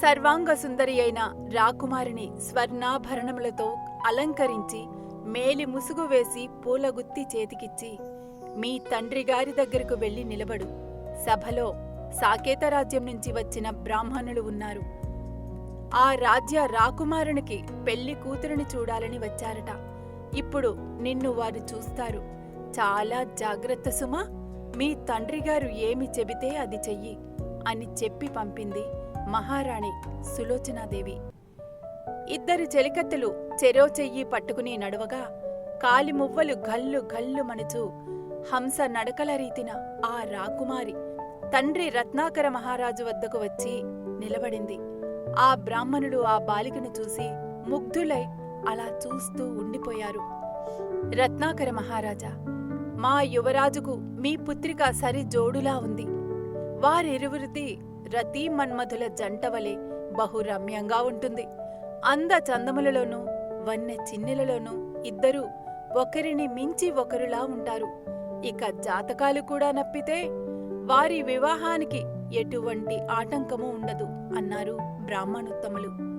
సర్వాంగ సుందరి అయిన రాకుమారిని స్వర్ణాభరణములతో అలంకరించి మేలి ముసుగు వేసి పూలగుత్తి చేతికిచ్చి మీ తండ్రి గారి దగ్గరకు వెళ్ళి నిలబడు. సభలో సాకేత రాజ్యం నుంచి వచ్చిన బ్రాహ్మణులు ఉన్నారు. ఆ రాజ్య రాకుమారునికి పెళ్ళి కూతురిని చూడాలని వచ్చారట. ఇప్పుడు నిన్ను వారు చూస్తారు. చాలా జాగ్రత్త సుమా. మీ తండ్రిగారు ఏమి చెబితే అది చెయ్యి. అని చెప్పి పంపింది మహారాణి సులోచనాదేవి. ఇద్దరు చెలికత్తెలు చెరో చెయ్యి పట్టుకుని నడువగా కాలిమువ్వలు గల్లు గల్లు మణుచు హంస నడకల రీతిన ఆ రాకుమారి తండ్రి రత్నాకర మహారాజు వద్దకు వచ్చి నిలబడింది. ఆ బ్రాహ్మణుడు ఆ బాలికను చూసి ముగ్ధులై అలా చూస్తూ ఉండిపోయారు. రత్నాకర మహారాజా మా యువరాజుకు మీ పుత్రిక సరి జోడులా ఉంది. వారిరువురిది రతీ మన్మధుల జంటవలే బహురమ్యంగా ఉంటుంది. అంద చందములలోనూ వన్నె చిన్నెలలోనూ ఇద్దరూ ఒకరిని మించి ఒకరులా ఉంటారు. ఇక జాతకాలు కూడా నప్పితే వారి వివాహానికి ఎటువంటి ఆటంకము ఉండదు అన్నారు బ్రాహ్మణోత్తములు.